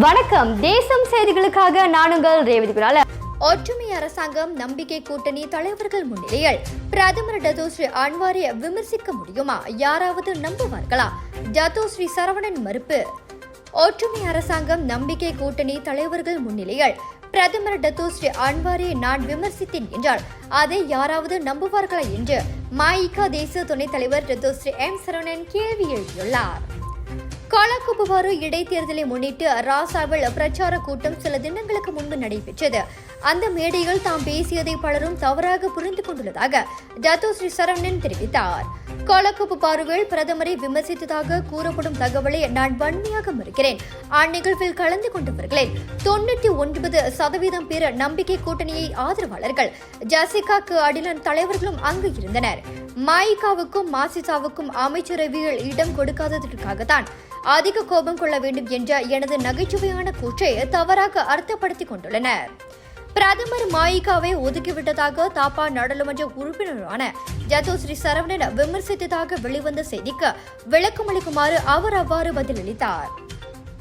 வணக்கம். தேசம் செய்திகளுக்காக நானுங்கள் ரேவதி குணால ஒற்றுமை அரசாங்கம் நம்பிக்கை கூட்டணி தலைவர்கள் முன்னிலையில் பிரதமர் டத்தோஸ்ரீ அன்வாரை விமர்சிக்க முடியுமா? யாராவது நம்புவார்களா? டத்தோஸ்ரீ சரவணன் மறுப்பு. ஒற்றுமை அரசாங்கம் நம்பிக்கை கூட்டணி தலைவர்கள் முன்னிலையில் பிரதமர் டத்தோஸ்ரீ அன்வாரை நான் விமர்சித்தேன் என்றால் அதை யாராவது நம்புவார்களா என்று மாயிகா தேசிய துணைத் தலைவர் டத்தோஸ்ரீ எம் சரவணன் கேள்வி எழுப்பியுள்ளார் காலாக்குப்புவாறு இடைத்தேர்தலை முன்னிட்டு ராசாவில் பிரச்சார கூட்டம் சில தினங்களுக்கு முன்பு நடைபெற்றது. அந்த மேடையில் தாம் பேசியதை பலரும் தவறாக புரிந்து கொண்டுள்ளதாக ஜாத்தோ ஸ்ரீ சரவணன் தெரிவித்தார் காலாக்குப்புவாருவில் பிரதமரை விமர்சித்ததாக கூறப்படும் தகவலை நான் வன்மையாக மறுக்கிறேன். அந்நிகழ்வில் கலந்து கொண்டவர்களில் தொண்ணூற்றி ஒன்பது சதவீதம் பேர் நம்பிக்கை கூட்டணியை ஆதரவாளர்கள் ஜசிகாக்கு அடிலன் தலைவர்களும் அங்கு இருந்தனர். மாயிகாவுக்கும் மாசிசாவுக்கும் அமைச்சரவையில் இடம் கொடுக்காததற்காகத்தான் அதிக கோபம் கொள்ள வேண்டும் என்ற எனது நகைச்சுவையான கூற்றை தவறாக அர்த்தப்படுத்திக் கொண்டுள்ளனர். பிரதமர் மாயிகாவை ஒதுக்கிவிட்டதாக தாப்பா நாடாளுமன்ற உறுப்பினரான ஸ்ரீ சரவணன் விமர்சித்ததாக வெளிவந்த செய்திக்கு விளக்கமளிக்குமாறு அவர் அவ்வாறு பதிலளித்தார்.